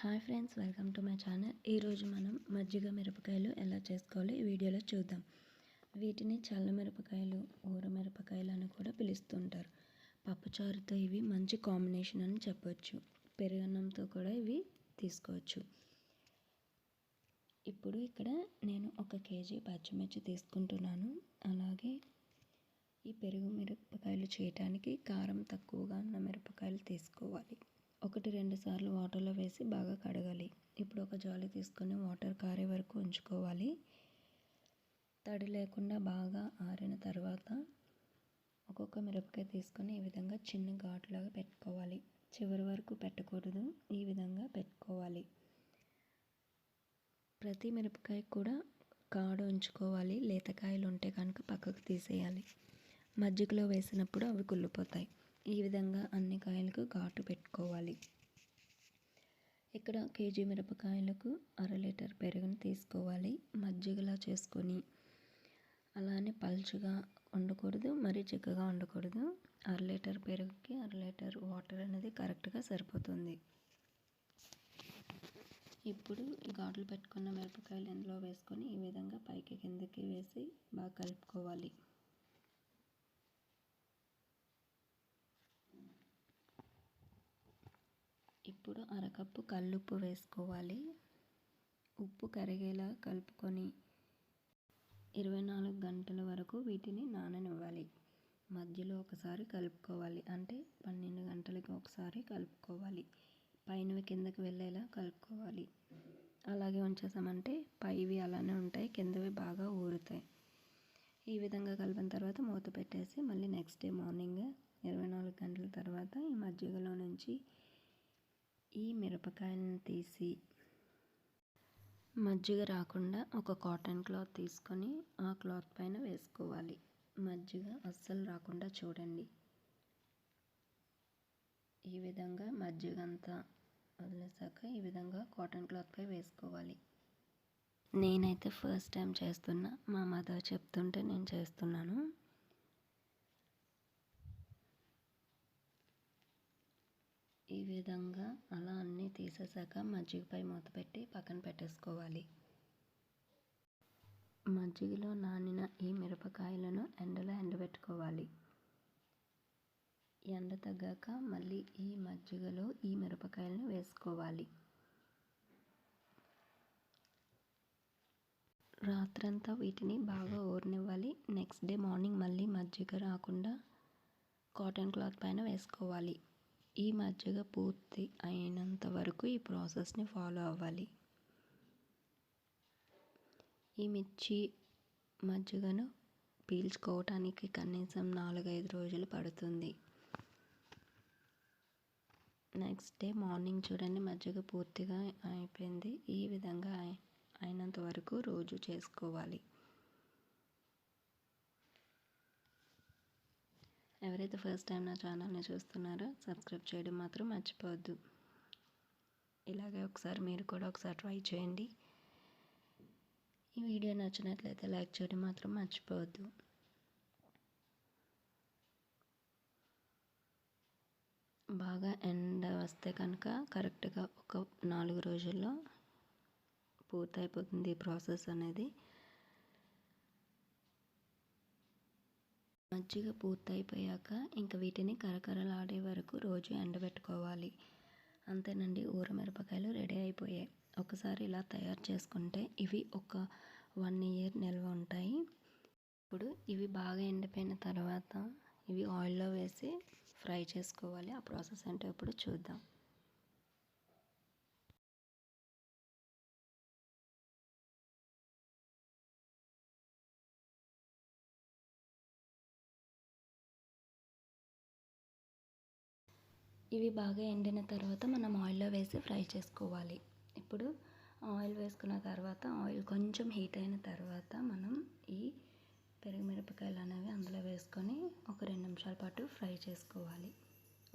Hi friends welcome to my channel. ఈరోజు మనం మజ్జిగ మిరపకాయలు ఎలా చేసుకోవాలో ఈ వీడియోలో చూద్దాం. వీటిని చల్ల మిరపకాయలు ఊర మిరపకాయలు అని కూడా పిలుస్తుంటారు. పప్పుచారుతో ఇవి మంచి కాంబినేషన్ అని చెప్పొచ్చు. పెరుగన్నంతో కూడా ఇవి తీసుకోవచ్చు. ఇప్పుడు ఇక్కడ నేను ఒక కేజీ పచ్చిమిర్చి తీసుకుంటున్నాను. అలాగే ఈ పెరుగు మిరపకాయలు చేయటానికి కారం తక్కువగా ఉన్న మిరపకాయలు తీసుకోవాలి. ఒకటి రెండు సార్లు వాటర్లో వేసి బాగా కడగాలి. ఇప్పుడు ఒక జాలి తీసుకొని వాటర్ కారే వరకు ఉంచుకోవాలి. తడి లేకుండా బాగా ఆరిన తర్వాత ఒక్కొక్క మిరపకాయ తీసుకొని ఈ విధంగా చిన్న ఘాట్లాగా పెట్టుకోవాలి. చివరి వరకు పెట్టకూడదు. ఈ విధంగా పెట్టుకోవాలి. ప్రతి మిరపకాయ కూడా కాడు ఉంచుకోవాలి. లేతకాయలు ఉంటే కనుక పక్కకు తీసేయాలి. మజ్జిగలో వేసినప్పుడు అవి కుళ్ళిపోతాయి. ఈ విధంగా అన్ని కాయలకు ఘాటు పెట్టుకోవాలి. ఇక్కడ కేజీ మిరపకాయలకు అర లీటర్ పెరుగును తీసుకోవాలి. మజ్జిగలా చేసుకొని అలానే పలుచుగా ఉండకూడదు మరీ చిక్కగా ఉండకూడదు అర లీటర్ పెరుగుకి అర లీటర్ వాటర్ అనేది కరెక్ట్గా సరిపోతుంది. ఇప్పుడు ఘాట్లు పెట్టుకున్న మిరపకాయలు ఇందులో వేసుకొని ఈ విధంగా పైకి కిందకి వేసి బాగా కలుపుకోవాలి. ఇప్పుడు అరకప్పు కల్లుప్పు వేసుకోవాలి. ఉప్పు కరిగేలా కలుపుకొని ఇరవై నాలుగు గంటల వరకు వీటిని నాననివ్వాలి. మధ్యలో ఒకసారి కలుపుకోవాలి. అంటే పన్నెండు గంటలకి ఒకసారి కలుపుకోవాలి. పైనవి కిందకి వెళ్ళేలా కలుపుకోవాలి. అలాగే ఉంచేసామంటే పైవి అలానే ఉంటాయి. కిందవి బాగా ఊరుతాయి. ఈ విధంగా కలిపిన తర్వాత మూత పెట్టేసి మళ్ళీ నెక్స్ట్ డే మార్నింగ్ ఇరవై నాలుగు గంటల తర్వాత ఈ మజ్జిగలో నుంచి ఈ మిరపకాయలను తీసి మజ్జిగ రాకుండా ఒక కాటన్ క్లాత్ తీసుకొని ఆ క్లాత్ పైన వేసుకోవాలి. మజ్జిగ అస్సలు రాకుండా చూడండి. ఈ విధంగా మజ్జిగ అంతా వదిలేసాక ఈ విధంగా కాటన్ క్లాత్పై వేసుకోవాలి. నేనైతే ఫస్ట్ టైం చేస్తున్నా మా మదర్ చెప్తుంటే నేను చేస్తున్నాను. ఈ విధంగా అలా అన్నీ తీసేసాక మజ్జిగపై మూత పెట్టి పక్కన పెట్టేసుకోవాలి. మజ్జిగలో నానిన ఈ మిరపకాయలను ఎండలో ఎండబెట్టుకోవాలి. ఎండ తగ్గాక మళ్ళీ ఈ మజ్జిగలో ఈ మిరపకాయలను వేసుకోవాలి. రాత్రంతా వీటిని బాగా ఊరనివ్వాలి. నెక్స్ట్ డే మార్నింగ్ మళ్ళీ మజ్జిగ రాకుండా కాటన్ క్లాత్ పైన వేసుకోవాలి. ఈ మజ్జిగ పూర్తి అయినంత వరకు ఈ ప్రాసెస్ని ఫాలో అవ్వాలి. ఈ మిర్చి మజ్జిగను పీల్చుకోవటానికి కనీసం నాలుగైదు రోజులు పడుతుంది. నెక్స్ట్ డే మార్నింగ్ చూడండి మజ్జిగ పూర్తిగా అయిపోయింది. ఈ విధంగా అయినంత వరకు రోజు చేసుకోవాలి. ఎవరైతే ఫస్ట్ టైం నా ఛానల్ని చూస్తున్నారో సబ్స్క్రైబ్ చేయడం మాత్రం మర్చిపోవద్దు. ఇలాగే ఒకసారి మీరు కూడా ఒకసారి ట్రై చేయండి. ఈ వీడియో నచ్చినట్లయితే లైక్ చేయడం మాత్రం మర్చిపోవద్దు. బాగా ఎండ వస్తే కనుక కరెక్ట్గా ఒక నాలుగు రోజుల్లో పూర్తయిపోతుంది ఈ ప్రాసెస్ అనేది. మజ్జిగ పూర్తయిపోయాక ఇంక వీటిని కరకరలాడే వరకు రోజు ఎండబెట్టుకోవాలి. అంతేనండి ఊర మిరపకాయలు రెడీ అయిపోయాయి. ఒకసారి ఇలా తయారు చేసుకుంటే ఇవి ఒక వన్ ఇయర్ నిల్వ ఉంటాయి. ఇప్పుడు ఇవి బాగా ఎండిపోయిన తర్వాత ఇవి ఆయిల్లో వేసి ఫ్రై చేసుకోవాలి. ఆ ప్రాసెస్ అంటే ఇప్పుడు చూద్దాం. ఇవి బాగా ఎండిన తర్వాత మనం ఆయిల్లో వేసి ఫ్రై చేసుకోవాలి. ఇప్పుడు ఆయిల్ వేసుకున్న తర్వాత ఆయిల్ కొంచెం హీట్ అయిన తర్వాత మనం ఈ పెరుగు మిరపకాయలు అనేవి అందులో వేసుకొని ఒక రెండు నిమిషాల పాటు ఫ్రై చేసుకోవాలి.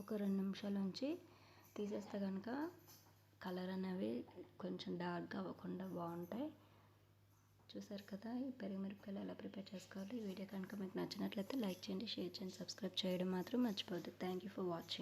ఒక రెండు నిమిషాల నుంచి తీసేస్తే కనుక కలర్ అనేవి కొంచెం డార్క్గా అవ్వకుండా బాగుంటాయి. చూసారు కదా ఈ పెరుగు మిరపకాయలు ఎలా ప్రిపేర్ చేసుకోవాలి? ఈ వీడియో కనుక మీకు నచ్చినట్లయితే లైక్ చేయండి షేర్ చేయండి సబ్స్క్రైబ్ చేయడం మాత్రం మర్చిపోద్దు థ్యాంక్ యూ ఫర్ వాచింగ్.